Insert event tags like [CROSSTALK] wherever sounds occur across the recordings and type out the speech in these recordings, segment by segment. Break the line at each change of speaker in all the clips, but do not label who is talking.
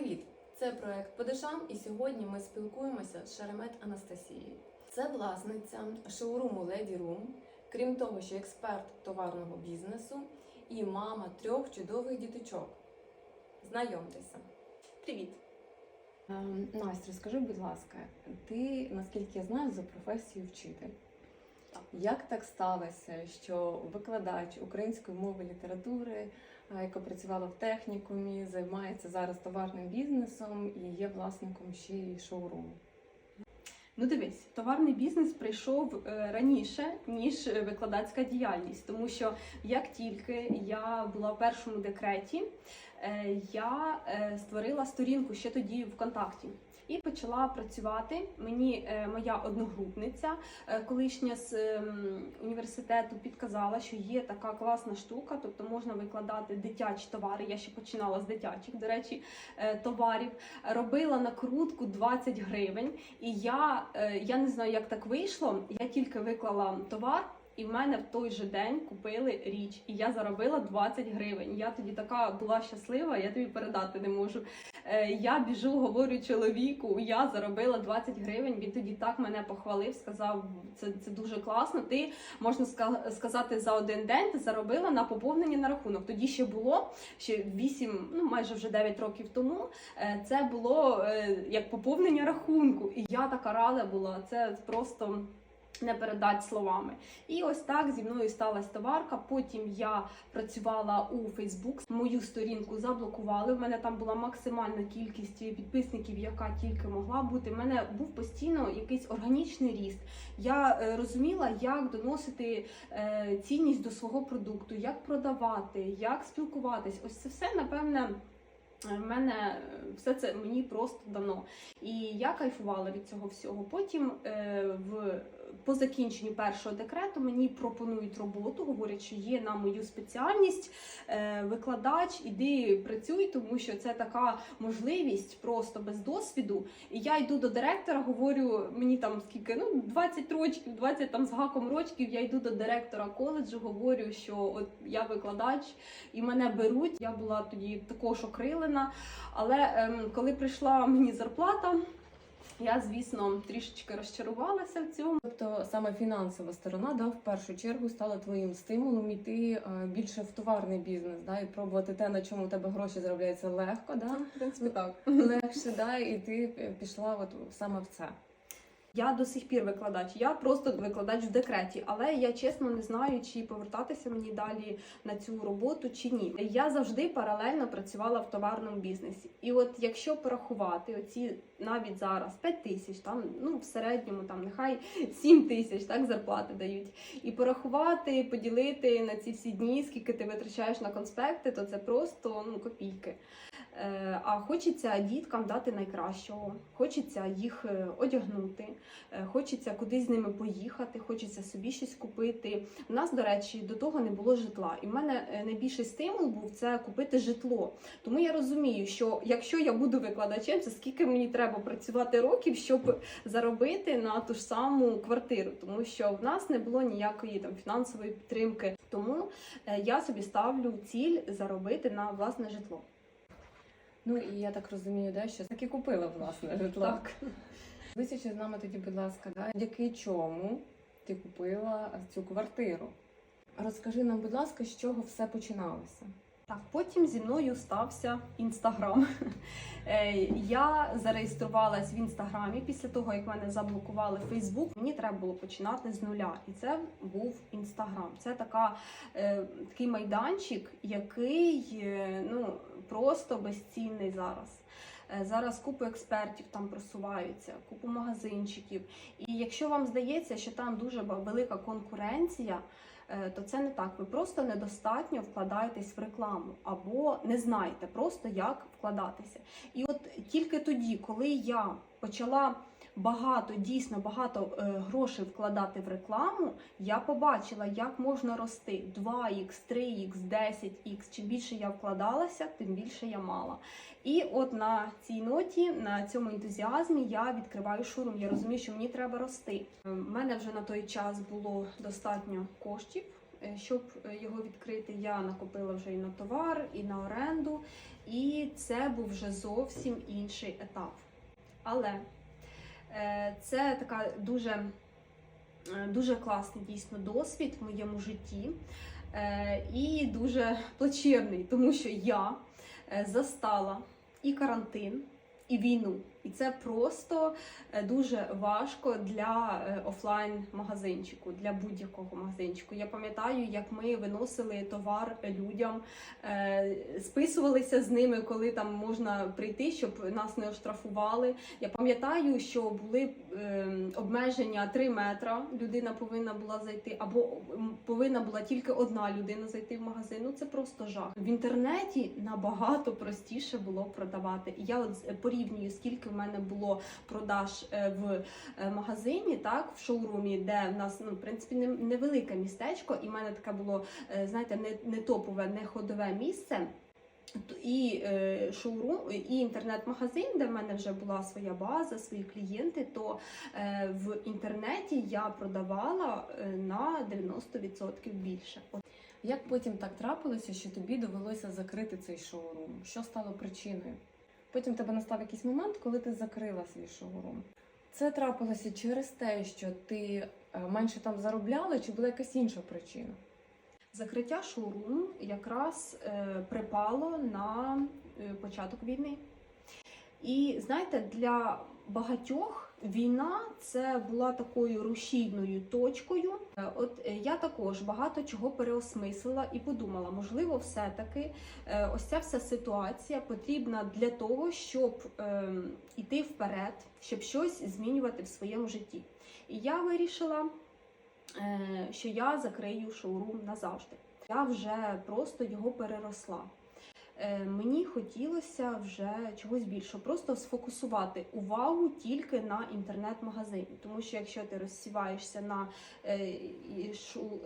Привіт! Це проект Подишам, і сьогодні ми спілкуємося з Шеремет Анастасією. Це власниця шоуруму Lady Room, крім того, що експерт товарного бізнесу і мама трьох чудових діточок. Знайомтеся. Привіт! Ем, Настя, розкажи, будь ласка, ти, наскільки я знаю, за професією вчитель. Як так сталося, що викладач української мови літератури, яка працювала в технікумі, займається зараз товарним бізнесом і є власником ще й шоуруму?
Ну дивись, товарний бізнес прийшов е, раніше ніж е, викладацька діяльність, тому що як тільки я була в першому декреті, е, я е, створила сторінку ще тоді ВКонтакті. І почала працювати. Мені е, моя одногрупниця, е, колишня з ем, університету, підказала, що є така класна штука, тобто можна викладати дитячі товари. Я ще починала з дитячих, до речі, е, товарів. Робила накрутку 20 гривень. І я, е, я не знаю, як так вийшло. Я тільки виклала товар. І в мене в той же день купили річ, і я заробила 20 гривень. Я тоді така була щаслива, я тобі передати не можу. Е, я біжу, говорю чоловіку, я заробила 20 гривень. Він тоді так мене похвалив, сказав, це, це дуже класно. Ти можна сказати за один день ти заробила на поповнення на рахунок. Тоді ще було ще 8, ну майже вже 9 років тому. Е, Це було е, як поповнення рахунку, і я така рада була. Це просто. Не передати словами, і ось так зі мною сталася товарка. Потім я працювала у Фейсбук. Мою сторінку заблокували. В мене там була максимальна кількість підписників, яка тільки могла бути. У мене був постійно якийсь органічний ріст. Я е, розуміла, як доносити е, цінність до свого продукту, як продавати, як спілкуватись. Ось це все напевне. е, В мене все це мені просто дано, і я кайфувала від цього всього. Потім е, в по закінченню першого декрету мені пропонують роботу, говорять, що є на мою спеціальність е, викладач, іди працюй, тому що це така можливість просто без досвіду. І я йду до директора, говорю, мені там скільки ну 20 років, 20 там з гаком років. Я йду до директора коледжу, говорю, що от я викладач і мене беруть. Я була тоді також окрилена. Але ем, коли прийшла мені зарплата. Я, звісно, трішечки розчарувалася в цьому.
Тобто саме фінансова сторона да, в першу чергу стала твоїм стимулом іти е, більше в товарний бізнес, да, і пробувати те, на чому у тебе гроші заробляються легко, да,
В принципі, так.
легше, да, і ти пішла от саме в це.
Я до сих пір викладач. Я просто викладач в декреті, але я чесно не знаю, чи повертатися мені далі на цю роботу чи ні. Я завжди паралельно працювала в товарному бізнесі. І от якщо порахувати оці навіть зараз 5 тисяч, там ну в середньому там нехай 7 тисяч так зарплати дають. І порахувати, поділити на ці всі дні, скільки ти витрачаєш на конспекти, то це просто ну копійки. Е, А хочеться діткам дати найкращого, хочеться їх е, одягнути, е, хочеться кудись з ними поїхати, хочеться собі щось купити. У нас, до речі, до того не було житла. І в мене найбільший стимул був це купити житло. Тому я розумію, що якщо я буду викладачем, це скільки мені треба працювати років, щоб заробити на ту ж саму квартиру, тому що в нас не було ніякої там фінансової підтримки. Тому я собі ставлю ціль заробити на власне житло.
Ну і я так розумію, да, що таки купила власне [LAUGHS] житло.
Так.
Висячи з нами тоді, будь ласка, да, завдяки чому ти купила цю квартиру? Розкажи нам, будь ласка, з чого все починалося?
Так, потім зі мною стався інстаграм. [LAUGHS] Е, Я зареєструвалась в інстаграмі після того, як мене заблокували Фейсбук. Мені треба було починати з нуля, і це був інстаграм. Це така е, такий майданчик, який е, ну просто безцінний зараз. Е, Зараз купу експертів там просуваються, купу магазинчиків. І якщо вам здається, що там дуже велика конкуренція, е, то це не так. Ви просто недостатньо вкладаєтесь в рекламу або не знаєте просто як вкладатися. І от тільки тоді, коли я почала багато, дійсно багато е, грошей вкладати в рекламу, я побачила, як можна рости 2х, 3х, 10х. Чим більше я вкладалася, тим більше я мала. І от на цій ноті, на цьому ентузіазмі, я відкриваю шурум. Я розумію, що мені треба рости. У мене вже на той час було достатньо коштів. е, Щоб е, його відкрити, я накопила вже і на товар, і на оренду. і це був вже зовсім інший етап. Але е, це така дуже, е, дуже класний дійсно досвід в моєму житті е, і дуже плачевний, тому що я е, застала і карантин, і війну. І це просто е, дуже важко для е, офлайн-магазинчику, для будь-якого магазинчику. Я пам'ятаю, як ми виносили товар людям, е, списувалися з ними, коли там можна прийти, щоб нас не оштрафували. Я пам'ятаю, що були е, обмеження 3 метра. Людина повинна була зайти, або повинна була тільки одна людина зайти в магазин. Ну це просто жах. В інтернеті набагато простіше було продавати. Я от порівнюю, скільки в мене було продаж е, в е, магазині, так в шоурумі, де в нас ну в принципі невелике містечко, і в мене таке було, е, знаєте, не, не топове, не ходове місце. І е, шоурум, і інтернет-магазин, де в мене вже була своя база, свої клієнти. То е, в інтернеті я продавала на 90% більше.
Як потім так трапилося, що тобі довелося закрити цей шоурум? Що стало причиною? Потім в тебе настав якийсь момент, коли ти закрила свій шоурум. Це трапилося через те, що ти е, менше там заробляла, чи була якась інша причина?
Закриття шоуруму якраз е, припало на е, початок війни. І знаєте, для багатьох війна це була такою рушійною точкою. Е, От е, я також багато чого переосмислила і подумала, можливо, все-таки е, ось ця вся ситуація потрібна для того, щоб ем, іти вперед, щоб щось змінювати в своєму житті. І я вирішила що я закрию шоурум назавжди. Я вже просто його переросла. Е, Мені хотілося вже чогось більшого, просто сфокусувати увагу тільки на інтернет-магазині. Тому що якщо ти розсіваєшся на, е,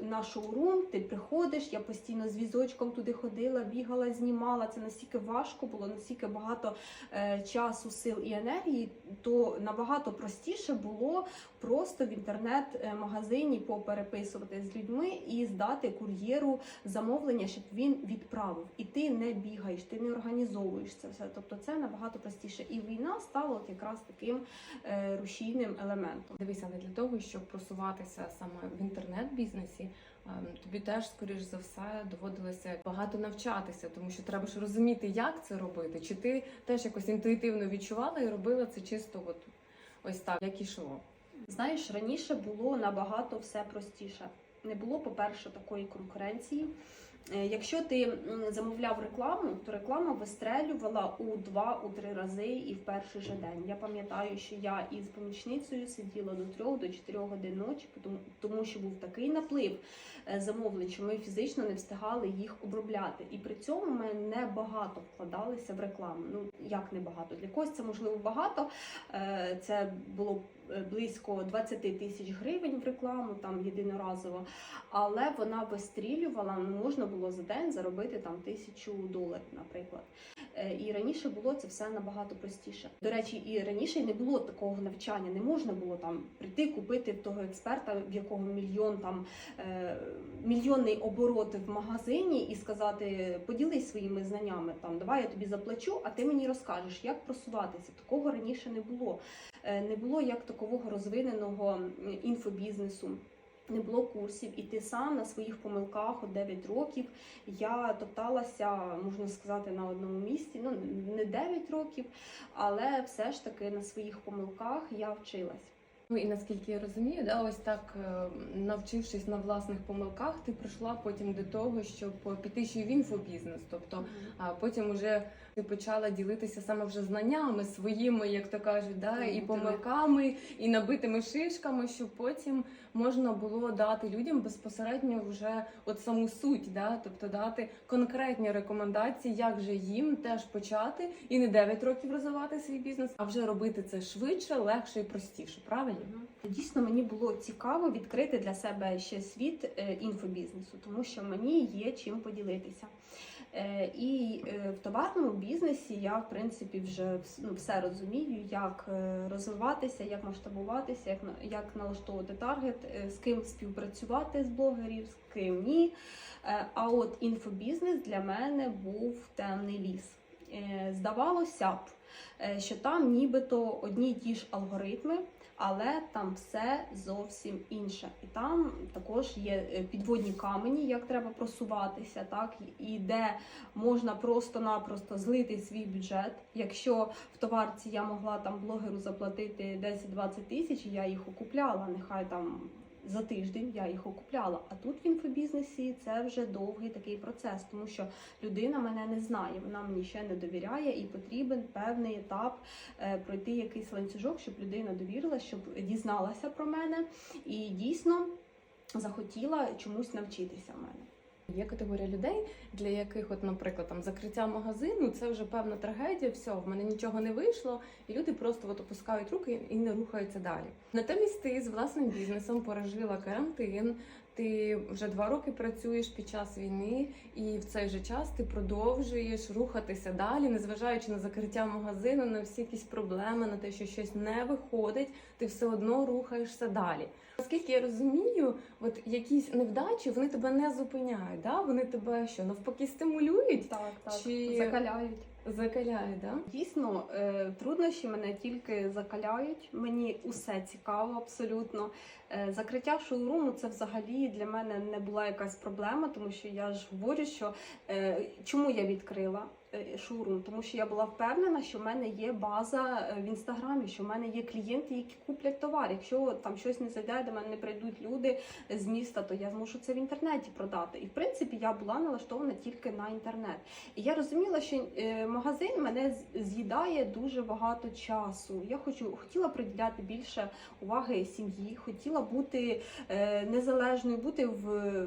на шоурум, ти приходиш, я постійно з візочком туди ходила, бігала, знімала. Це настільки важко було, настільки багато е, часу, сил і енергії, то набагато простіше було просто в інтернет-магазині попереписувати з людьми і здати кур'єру замовлення, щоб він відправив. І ти не бігаєш, ти не організовуєш це все. Тобто це набагато простіше. І війна стала от якраз таким е, рушійним елементом.
Дивися, але для того, щоб просуватися саме в інтернет-бізнесі, ем, тобі теж, скоріш за все, доводилося багато навчатися, тому що треба ж розуміти, як це робити. Чи ти теж якось інтуїтивно відчувала і робила це чисто от ось так, як ішло.
Знаєш, раніше було набагато все простіше. Не було, по-перше, такої конкуренції. Е, Якщо ти замовляв рекламу, то реклама вистрелювала у два-три рази і в перший же день. Я пам'ятаю, що я із помічницею сиділа до трьох до чотирьох годин ночі, тому, що був такий наплив е, замовлень, що ми фізично не встигали їх обробляти. І при цьому ми не багато вкладалися в рекламу. Ну як не багато для когось це можливо багато. Е, Це було близько 20 тисяч гривень в рекламу, там єдиноразово, але вона вистрілювала. Ну можна було за день заробити там тисячу доларів, наприклад. Е, І раніше було це все набагато простіше. До речі, і раніше не було такого навчання. Не можна було там прийти купити того експерта, в якого мільйон там е, мільйонний оборот в магазині, і сказати: поділись своїми знаннями. Там давай я тобі заплачу, а ти мені розкажеш, як просуватися. Такого раніше не було. Е, Не було як такового розвиненого інфобізнесу. Не було курсів, і ти сам на своїх помилках от 9 років я топталася, можна сказати, на одному місці. Ну не 9 років, але все ж таки на своїх помилках я вчилась.
Ну і наскільки я розумію, да, ось так е, навчившись на власних помилках, ти прийшла потім до того, щоб піти ще й в інфобізнес. Тобто, а потім уже ти почала ділитися саме вже знаннями своїми, як то кажуть, да, і помилками, і набитими шишками, щоб потім можна було дати людям безпосередньо вже от саму суть, да, тобто дати конкретні рекомендації, як же їм теж почати і не 9 років розвивати свій бізнес, а вже робити це швидше, легше і простіше. Правильно?
Дійсно, мені було цікаво відкрити для себе ще світ е, інфобізнесу, тому що мені є чим поділитися. Е, І е, в товарному бізнесі я, в принципі, вже ну, все розумію, як е, розвиватися, як масштабуватися, як як налаштовувати таргет, з ким співпрацювати з блогерів, з ким ні. А от інфобізнес для мене був темний ліс. Здавалося б, що там нібито одні й ті ж алгоритми, але там все зовсім інше. І там також є е, підводні камені, як треба просуватися, так і де можна просто-напросто злити свій бюджет. Якщо в товарці я могла там блогеру заплатити 10-20 тисяч, я їх окупляла, нехай там. За тиждень я їх окупляла. А тут в інфобізнесі це вже довгий такий процес, тому що людина мене не знає, вона мені ще не довіряє, і потрібен певний етап е, пройти якийсь ланцюжок, щоб людина довірила, щоб дізналася про мене і дійсно захотіла чомусь навчитися в мене.
Є категорія людей, для яких, от, наприклад, там закриття магазину це вже певна трагедія. все, в мене нічого не вийшло, і люди просто от опускають руки і не рухаються далі. Натомість ти з власним бізнесом пережила карантин. Ти вже два роки працюєш під час війни, і в цей же час ти продовжуєш рухатися далі, незважаючи на закриття магазину, на всі якісь проблеми, на те, що щось не виходить, ти все одно рухаєшся далі. Наскільки я розумію, от якісь невдачі вони тебе не зупиняють, да? вони тебе що навпаки стимулюють,
Так, так.
Чи-
Закаляють.
Закаляють, да?
Дійсно, е, труднощі мене тільки закаляють. Мені усе цікаво, абсолютно. Е, Закриття шоуруму це взагалі для мене не була якась проблема, тому що я ж говорю, що е, чому я відкрила шоурум? Тому що я була впевнена, що в мене є база е, в інстаграмі, що в мене є клієнти, які куплять товар. Якщо там щось не зайде, до мене не прийдуть люди з міста, то я зможу це в інтернеті продати. І в принципі я була налаштована тільки на інтернет. І я розуміла, що е, магазин мене з'їдає дуже багато часу. Я хочу хотіла приділяти більше уваги сім'ї, хотіла бути е, незалежною, бути в.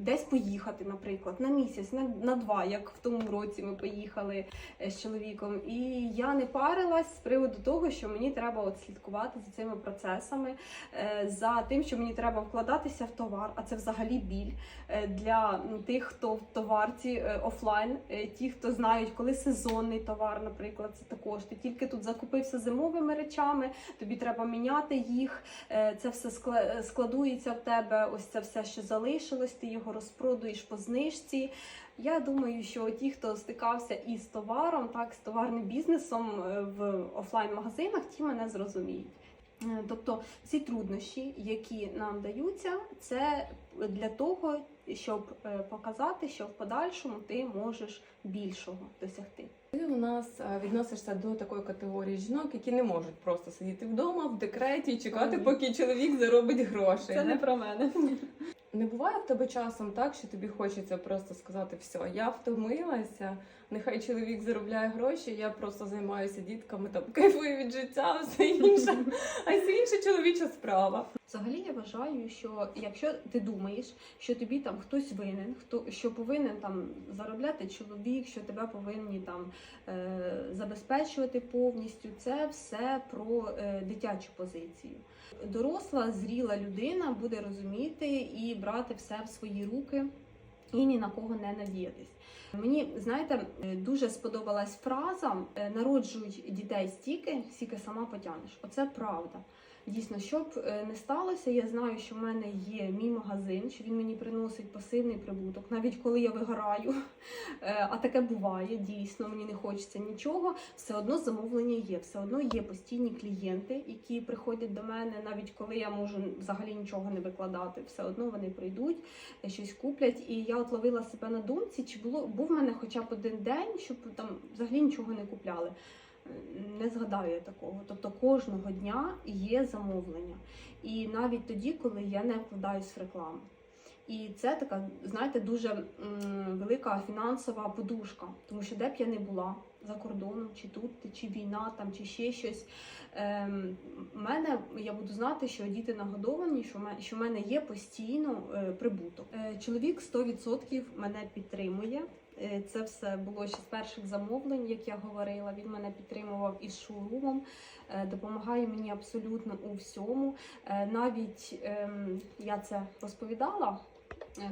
Десь поїхати, наприклад, на місяць, на, на два, як в тому році ми поїхали е, з чоловіком. І я не парилась з приводу того, що мені треба от слідкувати за цими процесами, е, за тим, що мені треба вкладатися в товар, а це взагалі біль е, для тих, хто в товарці офлайн, ті, хто знають, коли сезонний товар, наприклад, це також ти тільки тут закупився зимовими речами, тобі треба міняти їх. Це все скла- складується в тебе. Ось це все, що залишилось, ти його розпродуєш по знижці. Я думаю, що ті, хто стикався із товаром, так з товарним бізнесом е, в офлайн-магазинах, ті мене зрозуміють. Е, Тобто ці труднощі, які нам даються, це для того, щоб е, показати, що в подальшому ти можеш більшого досягти.
Ти у нас відносишся до такої категорії жінок, які не можуть просто сидіти вдома в декреті і чекати, поки чоловік заробить гроші.
Це не про мене. [LAUGHS]
Тебе часом так, що тобі хочеться просто сказати все, я втомилася, нехай чоловік заробляє гроші, я просто займаюся дітками, там [LAUGHS] кайфую від життя, все інше, а все інше чоловіча справа.
Взагалі я вважаю, що якщо ти думаєш, що тобі там хтось винен, хто що повинен там заробляти чоловік, що тебе повинні там е, забезпечувати повністю, це все про е, дитячу позицію. Доросла, зріла людина буде розуміти і брати все в свої руки. І ні на кого не надіятись. Мені знаєте, е, дуже сподобалась фраза народжують народжуй дітей стільки, стільки сама потягнеш. Оце правда. Дійсно, щоб е, не сталося, я знаю, що в мене є мій магазин, що він мені приносить пасивний прибуток, навіть коли я вигораю. [LAUGHS] Е, А таке буває, дійсно, мені не хочеться нічого. Все одно замовлення є, все одно є постійні клієнти, які приходять до мене, навіть коли я можу взагалі нічого не викладати. Все одно вони прийдуть, е, щось куплять. І я от ловила себе на думці, чи було був в мене хоча б один день, щоб там взагалі нічого не купляли. Не згадаю я такого. Тобто кожного дня є замовлення. І навіть тоді, коли я не вкладаюсь в рекламу. І це така, знаєте, дуже велика фінансова подушка, тому що де б я не була за кордоном, чи тут, чи війна, там, чи ще щось. Ем, мене я буду знати, що діти нагодовані, що мене, що в мене є постійно е, прибуток. Е, чоловік 100% мене підтримує. Е, Це все було ще з перших замовлень, як я говорила. Він мене підтримував із шоурумом, е, допомагає мені абсолютно у всьому. Е, Навіть ем, я це розповідала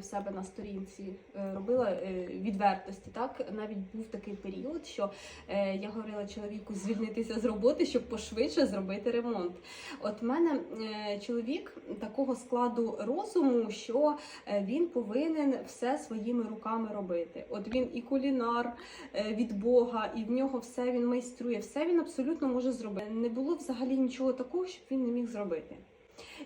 в себе на сторінці, е, робила е, відвертості. Так навіть був такий період, що е, я говорила чоловіку звільнитися з роботи, щоб пошвидше зробити ремонт. От мене е, чоловік такого складу розуму, що е, він повинен все своїми руками робити. От він і кулінар е, від Бога, і в нього все він майструє, все він абсолютно може зробити. Не було взагалі нічого такого, щоб він не міг зробити.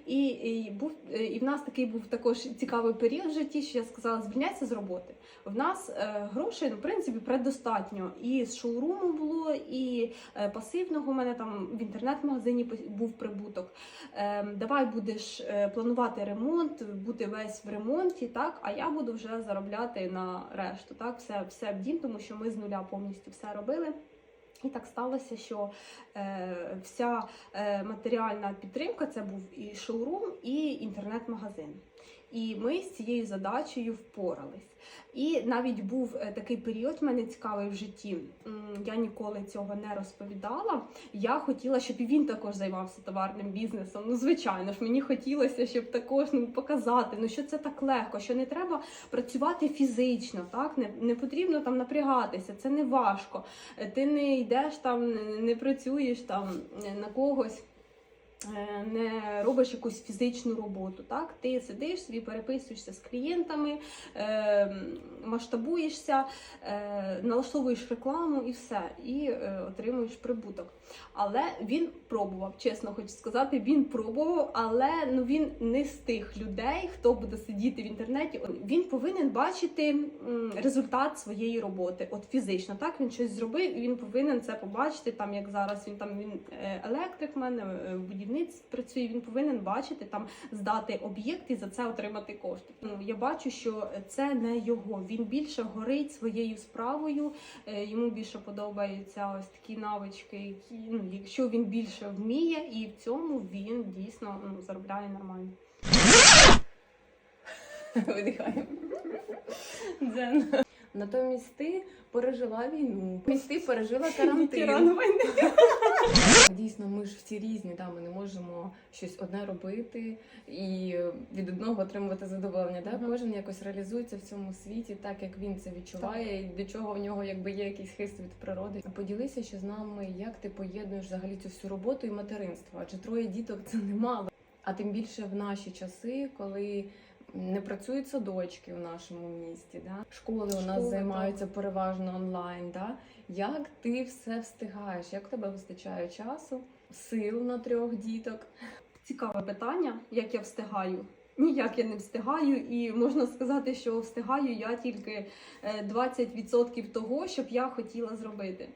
І, і був е, і в нас такий був також цікавий період в житті, що я сказала, звільняйся з роботи. В нас е, грошей ну, в принципі предостатньо. І з шоуруму було, і е, пасивного у мене там в інтернет-магазині був прибуток. Е, давай будеш е, планувати ремонт, бути весь в ремонті, так а я буду вже заробляти на решту. Так, все, все в дім, тому що ми з нуля повністю все робили. І так сталося, що е, вся е, матеріальна підтримка це був і шоурум, і інтернет-магазин. І ми з цією задачею впорались. І навіть був е, такий період в мене цікавий в житті. Я ніколи цього не розповідала. Я хотіла, щоб і він також займався товарним бізнесом. Ну, звичайно ж, мені хотілося, щоб також ну, показати, ну що це так легко, що не треба працювати фізично, так не, не потрібно там напрягатися, це не важко. Е, Ти не йдеш там, не- працюєш там е, на когось. Е, Не робиш якусь фізичну роботу, так? Ти сидиш, собі переписуєшся з клієнтами, е, масштабуєшся, е, налаштовуєш рекламу і все, і отримуєш прибуток. Але він пробував, чесно хочу сказати, він пробував, але ну він не з тих людей, хто буде сидіти в інтернеті. Він повинен бачити результат своєї роботи, от фізично. Так він щось зробив, він повинен це побачити. Там як зараз він там він е, електрик, в мене е, в будівництві працює. Він повинен бачити там здати об'єкт і за це отримати кошти. Ну я бачу, що це не його. Він більше горить своєю справою. Е, Йому більше подобаються ось такі навички, які ну, якщо він більше вміє, і в цьому він дійсно ну, заробляє нормально.
Видихаємо. Натомість ти пережила війну, натомість ти пережила карантин. [LAUGHS] Дійсно, ми ж всі різні, да, ми не можемо щось одне робити і від одного отримувати задоволення. Да? Кожен якось реалізується в цьому світі так, як він це відчуває, і до чого в нього якби є якийсь хист від природи. Поділися ще з нами, як ти поєднуєш взагалі цю всю роботу і материнство. Адже троє діток це немало. А тим більше в наші часи, коли не працюють садочки в нашому місті, да? школи у нас
Школи,
займаються переважно онлайн. Да? Як ти все встигаєш? Як у тебе вистачає часу, сил на трьох діток?
Цікаве питання, як я встигаю. Ніяк я не встигаю, і можна сказати, що встигаю я тільки е, 20% того, що б я хотіла зробити.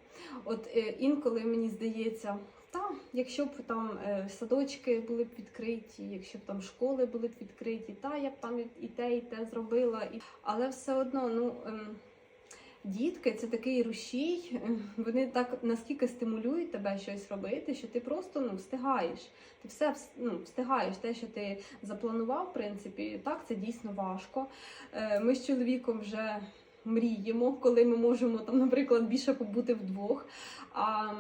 От е, інколи мені здається, та якщо б там е, садочки були б відкриті, якщо б там школи були б відкриті, та я б там і- те, і те зробила. Але все одно, ну. ем, Дітки це такий рушій, е, вони так наскільки стимулюють тебе щось робити, що ти просто ну встигаєш. Ти все ну, встигаєш те, що ти запланував, в принципі, так це дійсно важко. Е, Ми з чоловіком вже мріємо, коли ми можемо там, наприклад, більше побути вдвох. А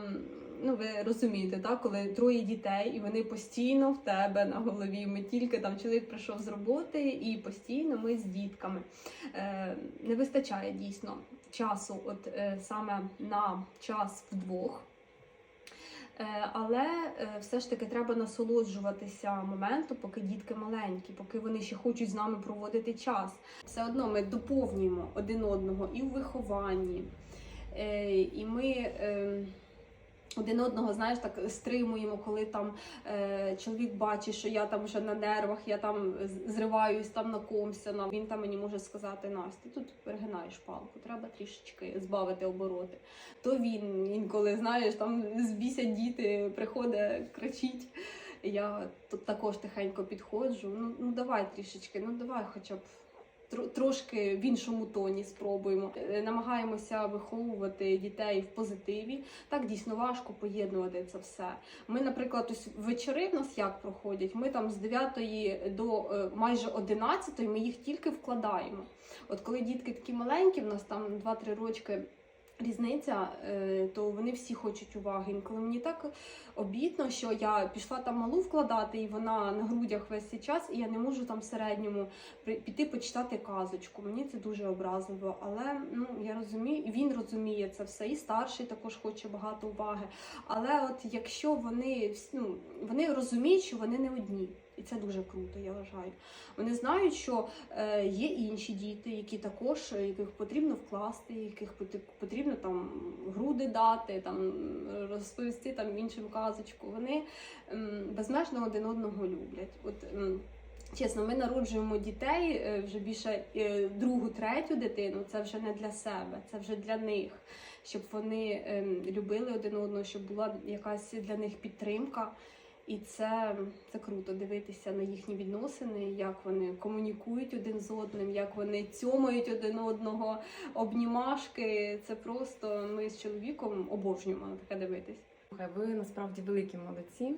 ну ви розумієте, так, коли троє дітей, і вони постійно в тебе на голові. Ми тільки там чоловік прийшов з роботи, і постійно ми з дітками. Е, Не вистачає дійсно часу, от е, саме на час вдвох. Е, Але е, все ж таки треба насолоджуватися моментом, поки дітки маленькі, поки вони ще хочуть з нами проводити час. Все одно ми доповнюємо один одного і в вихованні, е, і ми. Один одного, знаєш, так стримуємо, коли там е, чоловік бачить, що я там вже на нервах, я там зриваюсь там на комся. На він там мені може сказати, Настя, тут перегинаєш палку, треба трішечки збавити обороти. То він інколи, знаєш, там збісять діти, приходить, кричить. Я тут також тихенько підходжу. Ну, ну давай трішечки, ну давай хоча б. Тро- Трошки в іншому тоні спробуємо. Е, Намагаємося виховувати дітей в позитиві. Так дійсно важко поєднувати це все. Ми, наприклад, ось вечори в нас як проходять. Ми там з 9 до е, майже 11 ми їх тільки вкладаємо. От коли дітки такі маленькі, в нас там 2-3 рочки. Різниця, е, то вони всі хочуть уваги. Інколи мені так обідно, що я пішла там малу вкладати, і вона на грудях весь цей час, і я не можу там в середньому піти почитати казочку. Мені це дуже образливо. Але ну я розумію, і він розуміє це все. І старший також хоче багато уваги. Але от якщо вони ну, вони розуміють, що вони не одні. І це дуже круто, я вважаю. Вони знають, що е, є інші діти, які також е, яких потрібно вкласти, яких потрібно там груди дати, там розповісти там іншим казочку. Вони безмежно один одного люблять. От чесно, ми народжуємо дітей е, вже більше другу, третю дитину. Це вже не для себе, це вже для них. Щоб вони ем, любили один одного, щоб була якась для них підтримка. І це, це круто дивитися на їхні відносини, як вони комунікують один з одним, як вони цьомають один одного, обнімашки. Це просто ми з чоловіком обожнюємо таке дивитись.
Ви насправді великі молодці,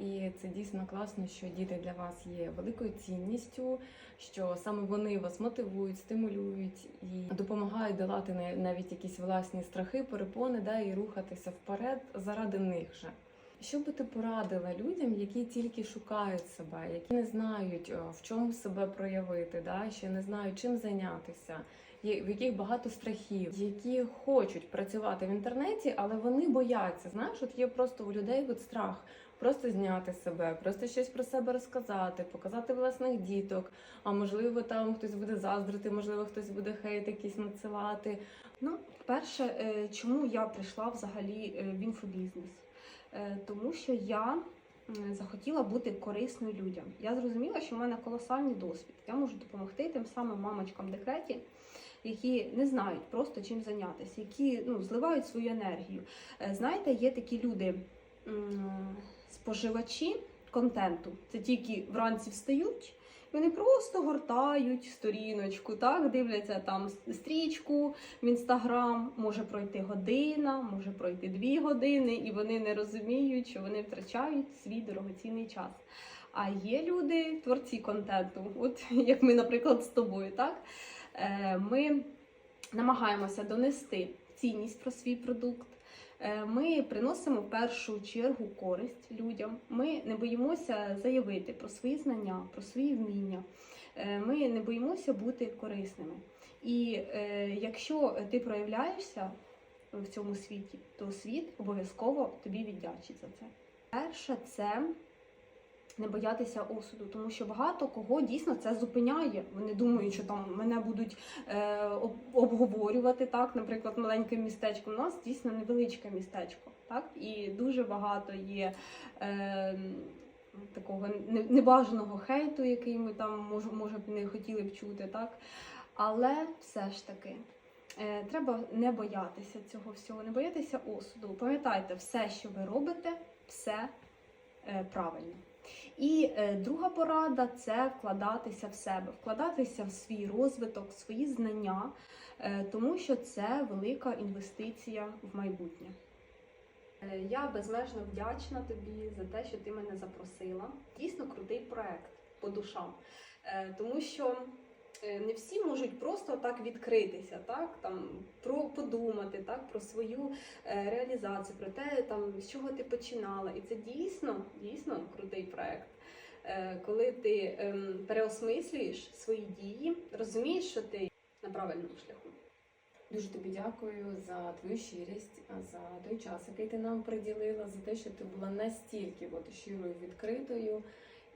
і це дійсно класно, що діти для вас є великою цінністю, що саме вони вас мотивують, стимулюють і допомагають долати на- навіть якісь власні страхи, перепони, да, і рухатися вперед заради них же. Що би ти порадила людям, які тільки шукають себе, які не знають, в чому себе проявити, да, ще не знають, чим зайнятися, в яких багато страхів, які хочуть працювати в інтернеті, але вони бояться. Знаєш, от є просто у людей от страх. Просто зняти себе, просто щось про себе розказати, показати власних діток. А можливо, там хтось буде заздрити, можливо, хтось буде хейт якийсь надсилати.
Ну, перше, е, чому я прийшла взагалі е, в інфобізнес? Е, Тому що я захотіла бути корисною людям. Я зрозуміла, що в мене колосальний досвід. Я можу допомогти тим самим мамочкам декреті, які не знають просто чим зайнятися, які ну, зливають свою енергію. Е, Знаєте, є такі люди, споживачі контенту. Це ті, які вранці встають. Вони просто гортають сторіночку, так дивляться там стрічку в інстаграм. Може пройти година, може пройти дві години, і вони не розуміють, що вони втрачають свій дорогоцінний час. А є люди, творці контенту, от [LAUGHS] як ми, наприклад, з тобою, так Е, ми намагаємося донести цінність про свій продукт. Е, Ми приносимо в першу чергу користь людям. Ми не боїмося заявити про свої знання, про свої вміння. Е, Ми не боїмося бути корисними. І е, якщо ти проявляєшся в цьому світі, то світ обов'язково тобі віддячить за це. Перше, це не боятися осуду, тому що багато кого дійсно це зупиняє. Вони думають, що там мене будуть е, обговорювати так, наприклад, маленьке містечко. У нас дійсно невеличке містечко, так і дуже багато є. Е, Такого не- небажаного хейту, який ми там може, може б не хотіли б чути, так? Але все ж таки е, треба не боятися цього всього, не боятися осуду. Пам'ятайте, все, що ви робите, все е, правильно. І е, друга порада це вкладатися в себе, вкладатися в свій розвиток, в свої знання, е, тому що це велика інвестиція в майбутнє. Е, Я безмежно вдячна тобі за те, що ти мене запросила. Дійсно крутий проект по душам, тому що не всі можуть просто так відкритися, так там про подумати, так про свою е, реалізацію, про те, там з чого ти починала. І це дійсно, дійсно крутий проект. Е, Коли ти ем, переосмислюєш свої дії, розумієш, що ти на правильному шляху.
Дуже тобі дякую за твою щирість, за той час, який ти нам приділила, за те, що ти була настільки от, щирою, відкритою.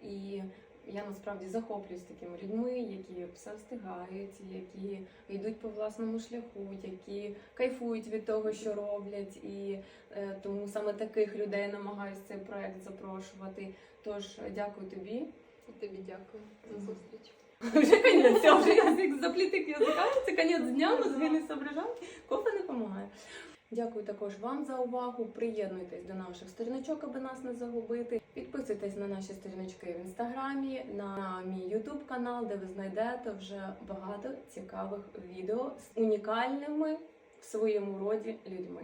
І я насправді захоплююсь такими людьми, які все встигають, які йдуть по власному шляху, які кайфують від того, що роблять. І е, тому саме таких людей намагаюся цей проект запрошувати. Тож дякую тобі.
І тобі дякую за зустріч. [LAUGHS]
Вже конець, вже язик заплітик язика, це конець дня, мозги не соображають, кофе не допомагає. Дякую також вам за увагу. Приєднуйтесь до наших сторіночок, аби нас не загубити. Підписуйтесь на наші сторіночки в інстаграмі, на мій ютуб канал, де ви знайдете вже багато цікавих відео з унікальними в своєму роді людьми.